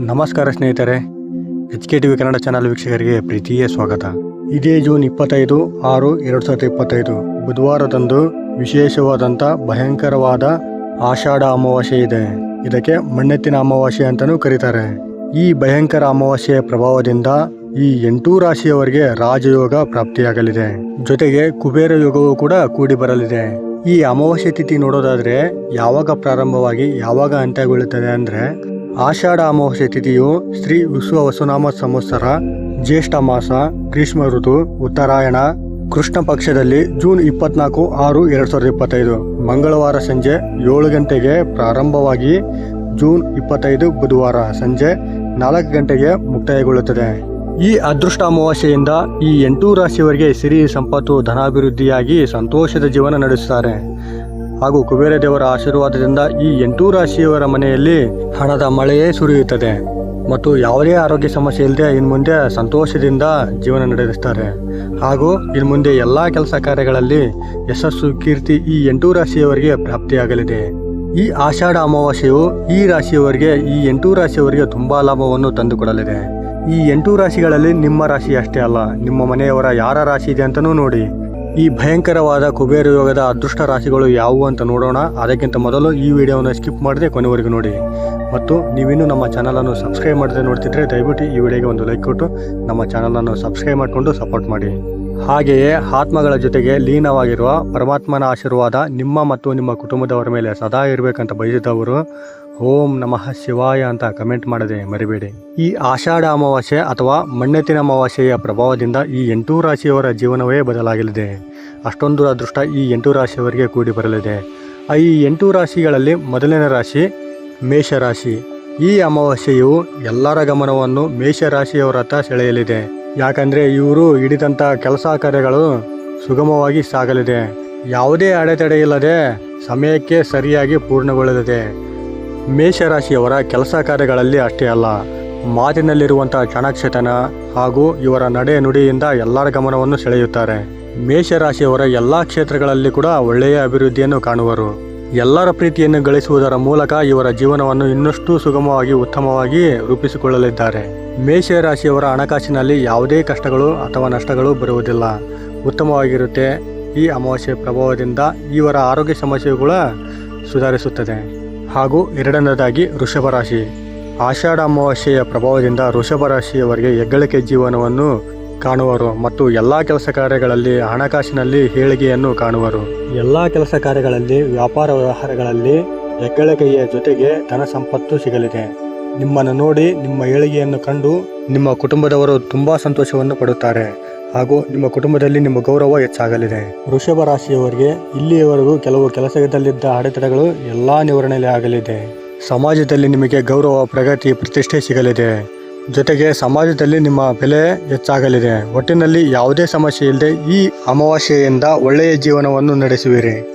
ನಮಸ್ಕಾರ ಸ್ನೇಹಿತರೆ H K T V Kannada channel ವೀಕ್ಷಕರಿಗೆ ಪ್ರೀತಿಯ ಸ್ವಾಗತ. ಇದೇ ಜೂನ್ ಇಪ್ಪತ್ತೈದು, ಆರು ಎರಡು ಸಾವಿರದ ಇಪ್ಪತ್ತೈದು. ಬುಧವಾರದಂದು ವಿಶೇಷವಾದಂಥ ಭಯಂಕರವಾದ ಆಷಾಢ ಅಮಾವಾಸ್ಯೆ ಇದೆ. ಇದಕ್ಕೆ ಮಣ್ಣೆತ್ತಿನ ಅಮಾವಾಸ್ಯೆ ಅಂತಲೂ ಕರೀತಾರೆ. ಈ ಭಯಂಕರ ಅಮಾವಾಸ್ಯೆಯ ಪ್ರಭಾವದಿಂದ ಈ ಎಂಟೂ ರಾಶಿಯವರಿಗೆ ರಾಜಯೋಗ ಪ್ರಾಪ್ತಿಯಾಗಲಿದೆ. ಜೊತೆಗೆ ಕುಬೇರ ಯೋಗವೂ ಕೂಡ ಕೂಡಿ ಬರಲಿದೆ. ಈ ಅಮಾವಾಸ್ಯೆ ತಿಥಿ ನೋಡೋದಾದ್ರೆ ಯಾವಾಗ ಪ್ರಾರಂಭವಾಗಿ ಯಾವಾಗ ಅಂತ್ಯಗೊಳ್ಳುತ್ತದೆ ಅಂದ್ರೆ ಆಷಾಢ ಅಮಾವಾಸ್ಯ ತಿಥಿಯು ಶ್ರೀ ವಿಶ್ವ ವಸುನಾಮ ಸಂವತ್ಸರ, ಜ್ಯೇಷ್ಠ ಮಾಸ, ಗ್ರೀಷ್ಮ ಋತು, ಉತ್ತರಾಯಣ, ಕೃಷ್ಣ ಪಕ್ಷದಲ್ಲಿ ಜೂನ್ ಇಪ್ಪತ್ನಾಲ್ಕು ಆರು ಎರಡ್ ಸಾವಿರದ ಇಪ್ಪತ್ತೈದು. ಮಂಗಳವಾರ ಸಂಜೆ ಏಳು ಗಂಟೆಗೆ ಪ್ರಾರಂಭವಾಗಿ ಜೂನ್ ಇಪ್ಪತ್ತೈದು ಬುಧವಾರ ಸಂಜೆ ನಾಲ್ಕು ಗಂಟೆಗೆ ಮುಕ್ತಾಯಗೊಳ್ಳುತ್ತದೆ. ಈ ಅದೃಷ್ಟ ಅಮಾವಾಸ್ಯೆಯಿಂದ ಈ ಎಂಟೂ ರಾಶಿಯವರಿಗೆ ಸಿರಿ ಸಂಪತ್ತು ಧನಾಭಿವೃದ್ಧಿಯಾಗಿ ಸಂತೋಷದ ಜೀವನ ನಡೆಸುತ್ತಾರೆ. ಹಾಗೂ ಕುಬೇರ ದೇವರ ಆಶೀರ್ವಾದದಿಂದ ಈ ಎಂಟೂ ರಾಶಿಯವರ ಮನೆಯಲ್ಲಿ ಹಣದ ಮಳೆಯೇ ಸುರಿಯುತ್ತದೆ. ಮತ್ತು ಯಾವುದೇ ಆರೋಗ್ಯ ಸಮಸ್ಯೆ ಇಲ್ಲದೆ ಇನ್ನು ಮುಂದೆ ಸಂತೋಷದಿಂದ ಜೀವನ ನಡೆಸುತ್ತಾರೆ ಹಾಗೂ ಇನ್ನು ಮುಂದೆ ಎಲ್ಲ ಕೆಲಸ ಕಾರ್ಯಗಳಲ್ಲಿ ಯಶಸ್ಸು, ಕೀರ್ತಿ ಈ ಎಂಟು ರಾಶಿಯವರಿಗೆ ಪ್ರಾಪ್ತಿಯಾಗಲಿದೆ. ಈ ಆಷಾಢ ಅಮಾವಾಸ್ಯೆಯು ಈ ರಾಶಿಯವರಿಗೆ, ಈ ಎಂಟು ರಾಶಿಯವರಿಗೆ ತುಂಬಾ ಲಾಭವನ್ನು ತಂದುಕೊಡಲಿದೆ. ಈ ಎಂಟು ರಾಶಿಗಳಲ್ಲಿ ನಿಮ್ಮ ರಾಶಿ ಅಷ್ಟೇ ಅಲ್ಲ. ನಿಮ್ಮ ಮನೆಯವರ ಯಾರ ರಾಶಿ ಇದೆ ಅಂತಲೂ ನೋಡಿ. ಈ ಭಯಂಕರವಾದ ಕುಬೇರ ಯೋಗದ ಅದೃಷ್ಟ ರಾಶಿಗಳು ಯಾವುವು ಅಂತ ನೋಡೋಣ. ಅದಕ್ಕಿಂತ ಮೊದಲು ಈ ವಿಡಿಯೋವನ್ನು ಸ್ಕಿಪ್ ಮಾಡದೆ ಕೊನೆವರೆಗೂ ನೋಡಿ. ಮತ್ತು ನೀವಿನ್ನೂ ನಮ್ಮ ಚಾನಲನ್ನು ಸಬ್ಸ್ಕ್ರೈಬ್ ಮಾಡದೆ ನೋಡ್ತಿದ್ರೆ ದಯವಿಟ್ಟು ಈ ವಿಡಿಯೋಗೆ ಒಂದು ಲೈಕ್ ಕೊಟ್ಟು ನಮ್ಮ ಚಾನಲನ್ನು ಸಬ್ಸ್ಕ್ರೈಬ್ ಮಾಡಿಕೊಂಡು ಸಪೋರ್ಟ್ ಮಾಡಿ. ಹಾಗೆಯೇ ಆತ್ಮಗಳ ಜೊತೆಗೆ ಲೀನವಾಗಿರುವ ಪರಮಾತ್ಮನ ಆಶೀರ್ವಾದ ನಿಮ್ಮ ಮತ್ತು ನಿಮ್ಮ ಕುಟುಂಬದವರ ಮೇಲೆ ಸದಾ ಇರಬೇಕಂತ ಬಯಸಿದವರು. ಓಂ ನಮಃ ಶಿವಾಯ ಅಂತ ಕಮೆಂಟ್ ಮಾಡದೆ ಮರಿಬೇಡಿ. ಈ ಆಷಾಢ ಅಮಾವಾಸ್ಯೆ ಅಥವಾ ಮಣ್ಣೆತ್ತಿನ ಅಮಾವಾಸ್ಯೆಯ ಪ್ರಭಾವದಿಂದ ಈ ಎಂಟು ರಾಶಿಯವರ ಜೀವನವೇ ಬದಲಾಗಲಿದೆ. ಅಷ್ಟೊಂದು ಅದೃಷ್ಟ ಈ ಎಂಟು ರಾಶಿಯವರಿಗೆ ಕೂಡಿ ಬರಲಿದೆ. ಈ ಎಂಟು ರಾಶಿಗಳಲ್ಲಿ ಮೊದಲನೇ ರಾಶಿ ಮೇಷರಾಶಿ. ಈ ಅಮಾವಾಸ್ಯೆಯು ಎಲ್ಲರ ಗಮನವನ್ನು ಮೇಷರಾಶಿಯವರತ್ತ ಸೆಳೆಯಲಿದೆ. ಯಾಕಂದರೆ ಇವರು ಹಿಡಿದಂಥ ಕೆಲಸ ಕಾರ್ಯಗಳು ಸುಗಮವಾಗಿ ಸಾಗಲಿದೆ. ಯಾವುದೇ ಅಡೆತಡೆ ಇಲ್ಲದೆ ಸಮಯಕ್ಕೆ ಸರಿಯಾಗಿ ಪೂರ್ಣಗೊಳ್ಳಲಿದೆ. ಮೇಷರಾಶಿಯವರ ಕೆಲಸ ಕಾರ್ಯಗಳಲ್ಲಿ ಅಷ್ಟೇ ಅಲ್ಲ ಮಾತಿನಲ್ಲಿರುವಂಥ ಚಾಣಾಕ್ಷತನ ಹಾಗೂ ಇವರ ನಡೆ ನುಡಿಯಿಂದ ಎಲ್ಲರ ಗಮನವನ್ನು ಸೆಳೆಯುತ್ತಾರೆ. ಮೇಷರಾಶಿಯವರ ಎಲ್ಲ ಕ್ಷೇತ್ರಗಳಲ್ಲಿ ಕೂಡ ಒಳ್ಳೆಯ ಅಭಿವೃದ್ಧಿಯನ್ನು ಕಾಣುವರು. ಎಲ್ಲರ ಪ್ರೀತಿಯನ್ನು ಗಳಿಸುವುದರ ಮೂಲಕ ಇವರ ಜೀವನವನ್ನು ಇನ್ನಷ್ಟು ಸುಗಮವಾಗಿ, ಉತ್ತಮವಾಗಿ ರೂಪಿಸಿಕೊಳ್ಳಲಿದ್ದಾರೆ. ಮೇಷರಾಶಿಯವರ ಹಣಕಾಸಿನಲ್ಲಿ ಯಾವುದೇ ಕಷ್ಟಗಳು ಅಥವಾ ನಷ್ಟಗಳು ಬರುವುದಿಲ್ಲ. ಉತ್ತಮವಾಗಿರುತ್ತೆ. ಈ ಅಮಾವಾಸ್ಯೆ ಪ್ರಭಾವದಿಂದ ಇವರ ಆರೋಗ್ಯ ಸಮಸ್ಯೆಗಳ ಸುಧಾರಿಸುತ್ತದೆ. ಹಾಗೂ ಎರಡನೇದಾಗಿ ವೃಷಭ ರಾಶಿ. ಆಷಾಢ ಅಮಾವಾಸ್ಯೆಯ ಪ್ರಭಾವದಿಂದ ವೃಷಭ ರಾಶಿಯವರಿಗೆ ಹೆಗ್ಗಳಿಕೆ ಜೀವನವನ್ನು ಕಾಣುವರು ಮತ್ತು ಎಲ್ಲ ಕೆಲಸ ಕಾರ್ಯಗಳಲ್ಲಿ ಹಣಕಾಸಿನಲ್ಲಿ ಏಳಿಗೆಯನ್ನು ಕಾಣುವರು. ಎಲ್ಲ ಕೆಲಸ ಕಾರ್ಯಗಳಲ್ಲಿ, ವ್ಯಾಪಾರ ವ್ಯವಹಾರಗಳಲ್ಲಿ ಹೆಗ್ಗಳಿಕೆಯ ಜೊತೆಗೆ ಧನ ಸಂಪತ್ತು ಸಿಗಲಿದೆ. ನಿಮ್ಮನ್ನು ನೋಡಿ ನಿಮ್ಮ ಏಳಿಗೆಯನ್ನು ಕಂಡು ನಿಮ್ಮ ಕುಟುಂಬದವರು ತುಂಬಾ ಸಂತೋಷವನ್ನು ಪಡುತ್ತಾರೆ. ಹಾಗೂ ನಿಮ್ಮ ಕುಟುಂಬದಲ್ಲಿ ನಿಮ್ಮ ಗೌರವ ಹೆಚ್ಚಾಗಲಿದೆ. ವೃಷಭ ರಾಶಿಯವರಿಗೆ ಇಲ್ಲಿಯವರೆಗೂ ಕೆಲವು ಕೆಲಸದಲ್ಲಿದ್ದ ಅಡೆತಡೆಗಳು ಎಲ್ಲಾ ನಿವಾರಣೆ ಆಗಲಿದೆ. ಸಮಾಜದಲ್ಲಿ ನಿಮಗೆ ಗೌರವ, ಪ್ರಗತಿ, ಪ್ರತಿಷ್ಠೆ ಸಿಗಲಿದೆ. ಜೊತೆಗೆ ಸಮಾಜದಲ್ಲಿ ನಿಮ್ಮ ಬೆಲೆ ಹೆಚ್ಚಾಗಲಿದೆ. ಒಟ್ಟಿನಲ್ಲಿ ಯಾವುದೇ ಸಮಸ್ಯೆ ಇಲ್ಲದೆ ಈ ಅಮಾವಾಸ್ಯೆಯಿಂದ ಒಳ್ಳೆಯ ಜೀವನವನ್ನು ನಡೆಸುವಿರಿ.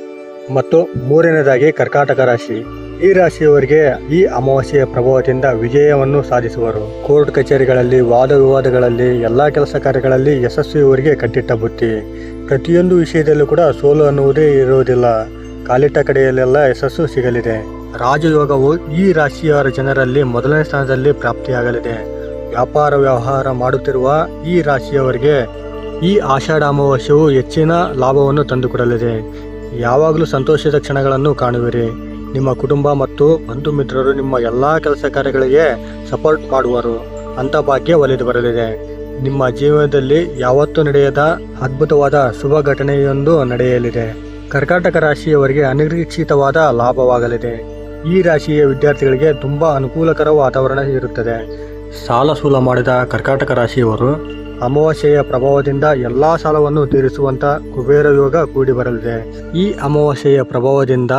ಮತ್ತು ಮೂರನೇದಾಗಿ ಕರ್ಕಾಟಕ ರಾಶಿ. ಈ ರಾಶಿಯವರಿಗೆ ಈ ಅಮಾವಾಸ್ಯೆಯ ಪ್ರಭಾವದಿಂದ ವಿಜಯವನ್ನು ಸಾಧಿಸುವರು. ಕೋರ್ಟ್ ಕಚೇರಿಗಳಲ್ಲಿ, ವಾದ ವಿವಾದಗಳಲ್ಲಿ, ಎಲ್ಲಾ ಕೆಲಸ ಕಾರ್ಯಗಳಲ್ಲಿ ಯಶಸ್ವಿಯವರಿಗೆ ಕಟ್ಟಿಟ್ಟ ಬುತ್ತಿ ಪ್ರತಿಯೊಂದು ವಿಷಯದಲ್ಲೂ ಕೂಡ ಸೋಲು ಅನ್ನುವುದೇ ಇರುವುದಿಲ್ಲ. ಕಾಲಿಟ್ಟ ಕಡೆಯಲ್ಲೆಲ್ಲ ಯಶಸ್ಸು ಸಿಗಲಿದೆ. ರಾಜಯೋಗವು ಈ ರಾಶಿಯವರ ಜನರಲ್ಲಿ ಮೊದಲನೇ ಸ್ಥಾನದಲ್ಲಿ ಪ್ರಾಪ್ತಿಯಾಗಲಿದೆ. ವ್ಯಾಪಾರ ವ್ಯವಹಾರ ಮಾಡುತ್ತಿರುವ ಈ ರಾಶಿಯವರಿಗೆ ಈ ಆಷಾಢ ಅಮಾವಾಸ್ಯವು ಹೆಚ್ಚಿನ ಲಾಭವನ್ನು ತಂದುಕೊಡಲಿದೆ. ಯಾವಾಗಲೂ ಸಂತೋಷದ ಕ್ಷಣಗಳನ್ನು ಕಾಣುವಿರಿ. ನಿಮ್ಮ ಕುಟುಂಬ ಮತ್ತು ಬಂಧು ಮಿತ್ರರು ನಿಮ್ಮ ಎಲ್ಲ ಕೆಲಸ ಕಾರ್ಯಗಳಿಗೆ ಸಪೋರ್ಟ್ ಮಾಡುವರು. ಅಂತ ಭಾಗ್ಯ ಒಲಿದು ಬರಲಿದೆ. ನಿಮ್ಮ ಜೀವನದಲ್ಲಿ ಯಾವತ್ತೂ ನಡೆಯದ ಅದ್ಭುತವಾದ ಶುಭ ಘಟನೆಯೊಂದು ನಡೆಯಲಿದೆ. ಕರ್ಕಾಟಕ ರಾಶಿಯವರಿಗೆ ಅನಿರೀಕ್ಷಿತವಾದ ಲಾಭವಾಗಲಿದೆ. ಈ ರಾಶಿಯ ವಿದ್ಯಾರ್ಥಿಗಳಿಗೆ ತುಂಬಾ ಅನುಕೂಲಕರ ವಾತಾವರಣ ಇರುತ್ತದೆ. ಸಾಲ ಸೂಲ ಮಾಡಿದ ಕರ್ಕಾಟಕ ರಾಶಿಯವರು ಅಮಾವಾಸ್ಯೆಯ ಪ್ರಭಾವದಿಂದ ಎಲ್ಲಾ ಸಾಲವನ್ನು ತೀರಿಸುವಂತ ಕುಬೇರ ಯೋಗ ಕೂಡಿ ಬರಲಿದೆ. ಈ ಅಮಾವಾಸ್ಯೆಯ ಪ್ರಭಾವದಿಂದ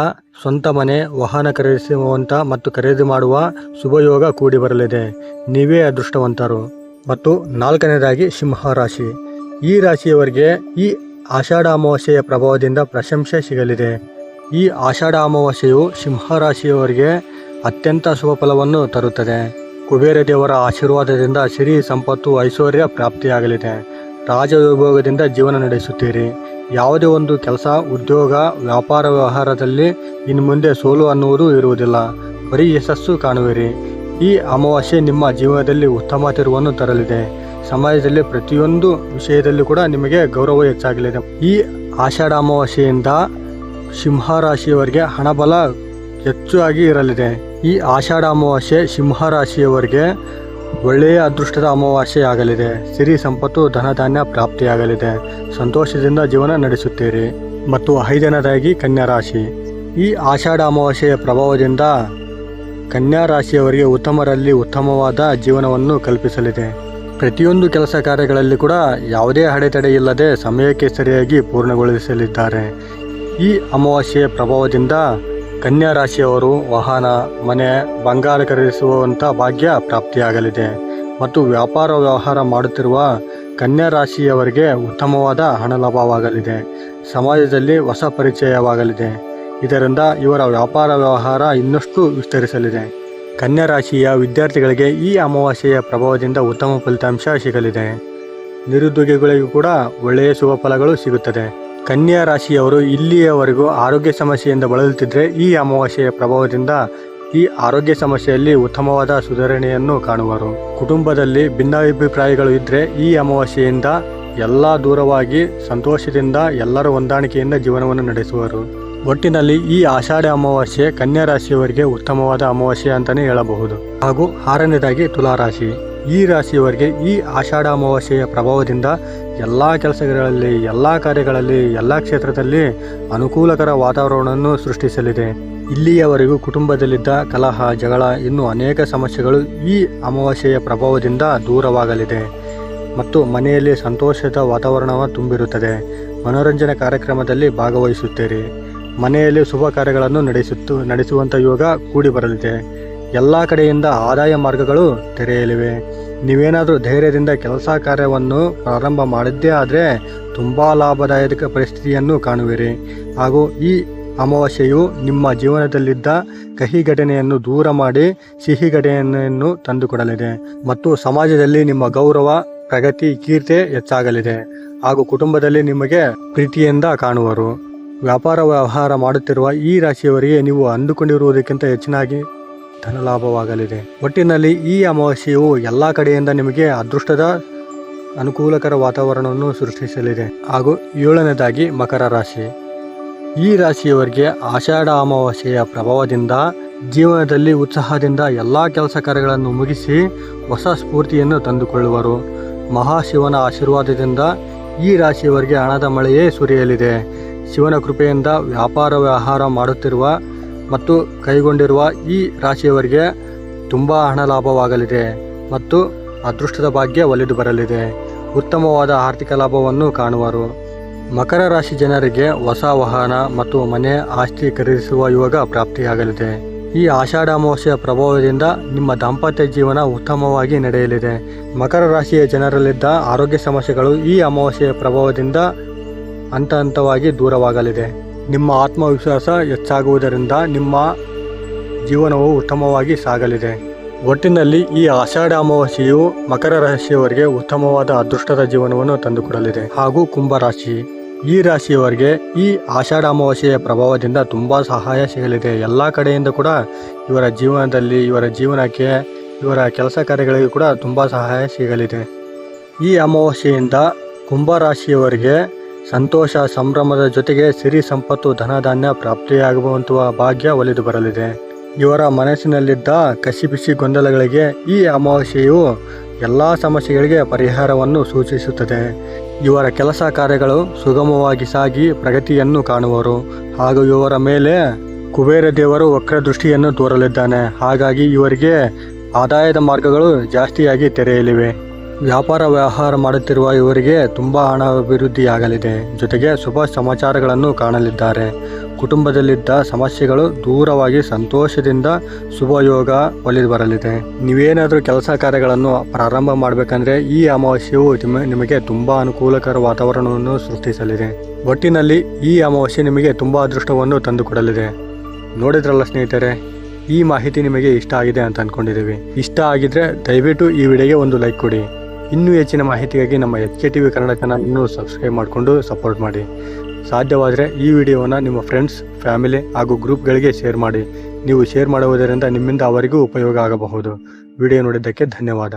ಸ್ವಂತ ಮನೆ, ವಾಹನ ಖರೀದಿಸುವಂತ ಮತ್ತು ಖರೀದಿ ಮಾಡುವ ಶುಭ ಯೋಗ ಕೂಡಿ ಬರಲಿದೆ. ನೀವೇ ಅದೃಷ್ಟವಂತರು. ಮತ್ತು ನಾಲ್ಕನೇದಾಗಿ ಸಿಂಹ ರಾಶಿ. ಈ ರಾಶಿಯವರಿಗೆ ಈ ಆಷಾಢ ಅಮಾವಾಸ್ಯೆಯ ಪ್ರಭಾವದಿಂದ ಪ್ರಶಂಸೆ ಸಿಗಲಿದೆ. ಈ ಆಷಾಢ ಅಮಾವಾಸ್ಯೆಯು ಸಿಂಹ ರಾಶಿಯವರಿಗೆ ಅತ್ಯಂತ ಶುಭ ಫಲವನ್ನು ತರುತ್ತದೆ. ಕುಬೇರ ದೇವರ ಆಶೀರ್ವಾದದಿಂದ ಸಿರಿ ಸಂಪತ್ತು ಐಶ್ವರ್ಯ ಪ್ರಾಪ್ತಿಯಾಗಲಿದೆ. ರಾಜವೈಭೋಗದಿಂದ ಜೀವನ ನಡೆಸುತ್ತೀರಿ. ಯಾವುದೇ ಒಂದು ಕೆಲಸ, ಉದ್ಯೋಗ, ವ್ಯಾಪಾರ ವ್ಯವಹಾರದಲ್ಲಿ ಇನ್ನು ಮುಂದೆ ಸೋಲು ಅನ್ನುವುದು ಇರುವುದಿಲ್ಲ. ಬರೀ ಯಶಸ್ಸು ಕಾಣುವಿರಿ. ಈ ಅಮಾವಾಸ್ಯೆ ನಿಮ್ಮ ಜೀವನದಲ್ಲಿ ಉತ್ತಮ ತಿರುವನ್ನು ತರಲಿದೆ. ಸಮಾಜದಲ್ಲಿ ಪ್ರತಿಯೊಂದು ವಿಷಯದಲ್ಲಿ ಕೂಡ ನಿಮಗೆ ಗೌರವ ಹೆಚ್ಚಾಗಲಿದೆ. ಈ ಆಷಾಢ ಅಮಾವಾಸ್ಯೆಯಿಂದ ಸಿಂಹ ರಾಶಿಯವರಿಗೆ ಹಣಬಲ ಹೆಚ್ಚಾಗಿ ಇರಲಿದೆ. ಈ ಆಷಾಢ ಅಮಾವಾಸ್ಯೆ ಸಿಂಹ ರಾಶಿಯವರಿಗೆ ಒಳ್ಳೆಯ ಅದೃಷ್ಟದ ಅಮಾವಾಸ್ಯೆ ಆಗಲಿದೆ ಸಿರಿ ಸಂಪತ್ತು ಧನಧಾನ್ಯ ಪ್ರಾಪ್ತಿಯಾಗಲಿದೆ. ಸಂತೋಷದಿಂದ ಜೀವನ ನಡೆಸುತ್ತೀರಿ. ಮತ್ತು ಐದನೇದಾಗಿ ಕನ್ಯಾ ರಾಶಿ ಈ ಆಷಾಢ ಅಮಾವಾಸ್ಯೆಯ ಪ್ರಭಾವದಿಂದ ಕನ್ಯಾ ರಾಶಿಯವರಿಗೆ ಉತ್ತಮರಲ್ಲಿ ಉತ್ತಮವಾದ ಜೀವನವನ್ನು ಕಲ್ಪಿಸಲಿದೆ. ಪ್ರತಿಯೊಂದು ಕೆಲಸ ಕಾರ್ಯಗಳಲ್ಲಿ ಕೂಡ ಯಾವುದೇ ಅಡೆತಡೆ ಇಲ್ಲದೆ ಸಮಯಕ್ಕೆ ಸರಿಯಾಗಿ ಪೂರ್ಣಗೊಳಿಸಲಿದ್ದಾರೆ. ಈ ಅಮಾವಾಸ್ಯೆಯ ಪ್ರಭಾವದಿಂದ ಕನ್ಯಾ ರಾಶಿಯವರು ವಾಹನ, ಮನೆ, ಬಂಗಾರ ಖರೀದಿಸುವಂಥ ಭಾಗ್ಯ ಪ್ರಾಪ್ತಿಯಾಗಲಿದೆ. ಮತ್ತು ವ್ಯಾಪಾರ ವ್ಯವಹಾರ ಮಾಡುತ್ತಿರುವ ಕನ್ಯಾ ರಾಶಿಯವರಿಗೆ ಉತ್ತಮವಾದ ಹಣ ಲಾಭವಾಗಲಿದೆ. ಸಮಾಜದಲ್ಲಿ ಹೊಸ ಪರಿಚಯವಾಗಲಿದೆ. ಇದರಿಂದ ಇವರ ವ್ಯಾಪಾರ ವ್ಯವಹಾರ ಇನ್ನಷ್ಟು ವಿಸ್ತರಿಸಲಿದೆ. ಕನ್ಯಾ ರಾಶಿಯ ವಿದ್ಯಾರ್ಥಿಗಳಿಗೆ ಈ ಅಮಾವಾಸ್ಯೆಯ ಪ್ರಭಾವದಿಂದ ಉತ್ತಮ ಫಲಿತಾಂಶ ಸಿಗಲಿದೆ. ನಿರುದ್ಯೋಗಿಗಳಿಗೂ ಕೂಡ ಒಳ್ಳೆಯ ಶುಭ ಫಲಗಳು ಸಿಗುತ್ತದೆ. ಕನ್ಯಾ ರಾಶಿಯವರು ಇಲ್ಲಿಯವರೆಗೂ ಆರೋಗ್ಯ ಸಮಸ್ಯೆಯಿಂದ ಬಳಲುತ್ತಿದ್ದರೆ ಈ ಅಮಾವಾಸ್ಯೆಯ ಪ್ರಭಾವದಿಂದ ಈ ಆರೋಗ್ಯ ಸಮಸ್ಯೆಯಲ್ಲಿ ಉತ್ತಮವಾದ ಸುಧಾರಣೆಯನ್ನು ಕಾಣುವರು. ಕುಟುಂಬದಲ್ಲಿ ಭಿನ್ನಾಭಿಪ್ರಾಯಗಳು ಇದ್ದರೆ ಈ ಅಮಾವಾಸ್ಯೆಯಿಂದ ಎಲ್ಲ ದೂರವಾಗಿ ಸಂತೋಷದಿಂದ ಎಲ್ಲರ ಹೊಂದಾಣಿಕೆಯಿಂದ ಜೀವನವನ್ನು ನಡೆಸುವರು. ಒಟ್ಟಿನಲ್ಲಿ ಈ ಆಷಾಢ ಅಮಾವಾಸ್ಯೆ ಕನ್ಯಾ ರಾಶಿಯವರಿಗೆ ಉತ್ತಮವಾದ ಅಮಾವಾಸ್ಯೆ ಅಂತಲೇ ಹೇಳಬಹುದು. ಹಾಗೂ ಆರನೇದಾಗಿ ತುಲಾರಾಶಿ. ಈ ರಾಶಿಯವರಿಗೆ ಈ ಆಷಾಢ ಅಮಾವಾಸ್ಯೆಯ ಪ್ರಭಾವದಿಂದ ಎಲ್ಲ ಕೆಲಸಗಳಲ್ಲಿ, ಎಲ್ಲ ಕಾರ್ಯಗಳಲ್ಲಿ, ಎಲ್ಲ ಕ್ಷೇತ್ರದಲ್ಲಿ ಅನುಕೂಲಕರ ವಾತಾವರಣವನ್ನು ಸೃಷ್ಟಿಸಲಿದೆ. ಇಲ್ಲಿಯವರೆಗೂ ಕುಟುಂಬದಲ್ಲಿದ್ದ ಕಲಹ, ಜಗಳ, ಇನ್ನೂ ಅನೇಕ ಸಮಸ್ಯೆಗಳು ಈ ಅಮಾವಾಸ್ಯೆಯ ಪ್ರಭಾವದಿಂದ ದೂರವಾಗಲಿದೆ. ಮತ್ತು ಮನೆಯಲ್ಲಿ ಸಂತೋಷದ ವಾತಾವರಣವ ತುಂಬಿರುತ್ತದೆ. ಮನೋರಂಜನೆ ಕಾರ್ಯಕ್ರಮದಲ್ಲಿ ಭಾಗವಹಿಸುತ್ತೀರಿ. ಮನೆಯಲ್ಲಿ ಶುಭ ಕಾರ್ಯಗಳನ್ನು ನಡೆಸುತ್ತು ನಡೆಸುವಂಥ ಯೋಗ ಕೂಡಿ ಬರಲಿದೆ. ಎಲ್ಲ ಕಡೆಯಿಂದ ಆದಾಯ ಮಾರ್ಗಗಳು ತೆರೆಯಲಿವೆ. ನೀವೇನಾದರೂ ಧೈರ್ಯದಿಂದ ಕೆಲಸ ಕಾರ್ಯವನ್ನು ಪ್ರಾರಂಭ ಮಾಡಿದ್ದೇ ಆದರೆ ತುಂಬ ಲಾಭದಾಯಕ ಪರಿಸ್ಥಿತಿಯನ್ನು ಕಾಣುವಿರಿ. ಹಾಗೂ ಈ ಅಮಾವಾಸ್ಯೆಯು ನಿಮ್ಮ ಜೀವನದಲ್ಲಿದ್ದ ಕಹಿ ಘಟನೆಯನ್ನು ದೂರ ಮಾಡಿ ಸಿಹಿ ಘಟನೆಯನ್ನು ತಂದುಕೊಡಲಿದೆ ಮತ್ತು ಸಮಾಜದಲ್ಲಿ ನಿಮ್ಮ ಗೌರವ, ಪ್ರಗತಿ, ಕೀರ್ತಿ ಹೆಚ್ಚಾಗಲಿದೆ ಹಾಗೂ ಕುಟುಂಬದಲ್ಲಿ ನಿಮಗೆ ಪ್ರೀತಿಯಿಂದ ಕಾಣುವರು. ವ್ಯಾಪಾರ ವ್ಯವಹಾರ ಮಾಡುತ್ತಿರುವ ಈ ರಾಶಿಯವರಿಗೆ ನೀವು ಅಂದುಕೊಂಡಿರುವುದಕ್ಕಿಂತ ಹೆಚ್ಚಿನಾಗಿ ಧನಲಾಭವಾಗಲಿದೆ. ಒಟ್ಟಿನಲ್ಲಿ ಈ ಅಮಾವಾಸ್ಯೆಯು ಎಲ್ಲ ಕಡೆಯಿಂದ ನಿಮಗೆ ಅದೃಷ್ಟದ ಅನುಕೂಲಕರ ವಾತಾವರಣವನ್ನು ಸೃಷ್ಟಿಸಲಿದೆ. ಹಾಗೂ ಏಳನೇದಾಗಿ ಮಕರ ರಾಶಿ. ಈ ರಾಶಿಯವರಿಗೆ ಆಷಾಢ ಅಮಾವಾಸ್ಯೆಯ ಪ್ರಭಾವದಿಂದ, ಜೀವನದಲ್ಲಿ ಉತ್ಸಾಹದಿಂದ ಎಲ್ಲ ಕೆಲಸ ಕಾರ್ಯಗಳನ್ನು ಮುಗಿಸಿ ಹೊಸ ಸ್ಫೂರ್ತಿಯನ್ನು ತಂದುಕೊಳ್ಳುವರು. ಮಹಾಶಿವನ ಆಶೀರ್ವಾದದಿಂದ ಈ ರಾಶಿಯವರಿಗೆ ಹಣದ ಮಳೆಯೇ ಸುರಿಯಲಿದೆ. ಶಿವನ ಕೃಪೆಯಿಂದ ವ್ಯಾಪಾರ ವ್ಯವಹಾರ ಮಾಡುತ್ತಿರುವ ಮತ್ತು ಕೈಗೊಂಡಿರುವ ಈ ರಾಶಿಯವರಿಗೆ ತುಂಬ ಹಣ ಲಾಭವಾಗಲಿದೆ ಮತ್ತು ಅದೃಷ್ಟದ ಭಾಗ್ಯ ಒಲಿದು ಬರಲಿದೆ. ಉತ್ತಮವಾದ ಆರ್ಥಿಕ ಲಾಭವನ್ನು ಕಾಣುವರು. ಮಕರ ರಾಶಿ ಜನರಿಗೆ ಹೊಸ ವಾಹನ ಮತ್ತು ಮನೆ, ಆಸ್ತಿ ಖರೀದಿಸುವ ಯೋಗ ಪ್ರಾಪ್ತಿಯಾಗಲಿದೆ. ಈ ಆಷಾಢ ಅಮಾವಾಸ್ಯೆಯ ಪ್ರಭಾವದಿಂದ ನಿಮ್ಮ ದಾಂಪತ್ಯ ಜೀವನ ಉತ್ತಮವಾಗಿ ನಡೆಯಲಿದೆ. ಮಕರ ರಾಶಿಯ ಜನರಲ್ಲಿದ್ದ ಆರೋಗ್ಯ ಸಮಸ್ಯೆಗಳು ಈ ಅಮಾವಾಸ್ಯೆಯ ಪ್ರಭಾವದಿಂದ ಹಂತ ಹಂತವಾಗಿ ದೂರವಾಗಲಿದೆ. ನಿಮ್ಮ ಆತ್ಮವಿಶ್ವಾಸ ಹೆಚ್ಚಾಗುವುದರಿಂದ ನಿಮ್ಮ ಜೀವನವು ಉತ್ತಮವಾಗಿ ಸಾಗಲಿದೆ. ಒಟ್ಟಿನಲ್ಲಿ ಈ ಆಷಾಢ ಅಮಾವಾಸ್ಯೆಯು ಮಕರ ರಾಶಿಯವರಿಗೆ ಉತ್ತಮವಾದ ಅದೃಷ್ಟದ ಜೀವನವನ್ನು ತಂದುಕೊಡಲಿದೆ ಹಾಗೂ ಕುಂಭರಾಶಿ. ಈ ರಾಶಿಯವರಿಗೆ ಈ ಆಷಾಢ ಅಮಾವಾಸ್ಯೆಯ ಪ್ರಭಾವದಿಂದ ತುಂಬ ಸಹಾಯ ಸಿಗಲಿದೆ. ಎಲ್ಲ ಕಡೆಯಿಂದ ಕೂಡ ಇವರ ಜೀವನದಲ್ಲಿ, ಇವರ ಜೀವನಕ್ಕೆ, ಇವರ ಕೆಲಸ ಕಾರ್ಯಗಳಿಗೆ ಕೂಡ ತುಂಬ ಸಹಾಯ ಸಿಗಲಿದೆ. ಈ ಅಮಾವಾಸ್ಯೆಯಿಂದ ಕುಂಭರಾಶಿಯವರಿಗೆ ಸಂತೋಷ ಸಂಭ್ರಮದ ಜೊತೆಗೆ ಸಿರಿ ಸಂಪತ್ತು ಧನಧಾನ್ಯ ಪ್ರಾಪ್ತಿಯಾಗುವಂತಹ ಭಾಗ್ಯ ಒಲಿದು ಬರಲಿದೆ. ಇವರ ಮನಸ್ಸಿನಲ್ಲಿದ್ದ ಕಸಿಬಿಸಿ ಗೊಂದಲಗಳಿಗೆ ಈ ಅಮಾವಾಸ್ಯೆಯು ಎಲ್ಲ ಸಮಸ್ಯೆಗಳಿಗೆ ಪರಿಹಾರವನ್ನು ಸೂಚಿಸುತ್ತದೆ. ಇವರ ಕೆಲಸ ಕಾರ್ಯಗಳು ಸುಗಮವಾಗಿ ಸಾಗಿ ಪ್ರಗತಿಯನ್ನು ಕಾಣುವರು. ಹಾಗೂ ಇವರ ಮೇಲೆ ಕುಬೇರ ದೇವರು ವಕ್ರದೃಷ್ಟಿಯನ್ನು ತೋರಲಿದ್ದಾನೆ. ಹಾಗಾಗಿ ಇವರಿಗೆ ಆದಾಯದ ಮಾರ್ಗಗಳು ಜಾಸ್ತಿಯಾಗಿ ತೆರೆಯಲಿವೆ. ವ್ಯಾಪಾರ ವ್ಯವಹಾರ ಮಾಡುತ್ತಿರುವ ಇವರಿಗೆ ತುಂಬ ಹಣ ಅಭಿವೃದ್ಧಿಯಾಗಲಿದೆ. ಜೊತೆಗೆ ಶುಭ ಸಮಾಚಾರಗಳನ್ನು ಕಾಣಲಿದ್ದಾರೆ. ಕುಟುಂಬದಲ್ಲಿದ್ದ ಸಮಸ್ಯೆಗಳು ದೂರವಾಗಿ ಸಂತೋಷದಿಂದ ಶುಭಯೋಗ ಒಲಿದು ಬರಲಿದೆ. ನೀವೇನಾದರೂ ಕೆಲಸ ಕಾರ್ಯಗಳನ್ನು ಪ್ರಾರಂಭ ಮಾಡಬೇಕಂದ್ರೆ ಈ ಅಮಾವಾಸ್ಯೆಯು ನಿಮ- ನಿಮಗೆ ತುಂಬ ಅನುಕೂಲಕರ ವಾತಾವರಣವನ್ನು ಸೃಷ್ಟಿಸಲಿದೆ. ಒಟ್ಟಿನಲ್ಲಿ ಈ ಅಮಾವಾಸ್ಯೆ ನಿಮಗೆ ತುಂಬ ಅದೃಷ್ಟವನ್ನು ತಂದುಕೊಡಲಿದೆ. ನೋಡಿದ್ರಲ್ಲ ಸ್ನೇಹಿತರೆ, ಈ ಮಾಹಿತಿ ನಿಮಗೆ ಇಷ್ಟ ಆಗಿದೆ ಅಂತ ಅಂದ್ಕೊಂಡಿದ್ದೀವಿ ಇಷ್ಟ ಆಗಿದ್ರೆ ದಯವಿಟ್ಟು ಈ ವಿಡಿಯೋಗೆ ಒಂದು ಲೈಕ್ ಕೊಡಿ. ಇನ್ನೂ ಹೆಚ್ಚಿನ ಮಾಹಿತಿಗಾಗಿ ನಮ್ಮ H K T V Kannada ಚಾನಲ್ನು subscribe ಮಾಡಿಕೊಂಡು ಸಪೋರ್ಟ್ ಮಾಡಿ. ಸಾಧ್ಯವಾದರೆ ಈ ವಿಡಿಯೋವನ್ನು ನಿಮ್ಮ ಫ್ರೆಂಡ್ಸ್ ಫ್ಯಾಮಿಲಿ ಹಾಗೂ ಗ್ರೂಪ್ಗಳಿಗೆ ಶೇರ್ ಮಾಡಿ. ನೀವು ಶೇರ್ ಮಾಡುವುದರಿಂದ ನಿಮ್ಮಿಂದ ಅವರಿಗೂ ಉಪಯೋಗ ಆಗಬಹುದು. ವಿಡಿಯೋ ನೋಡಿದ್ದಕ್ಕೆ ಧನ್ಯವಾದ.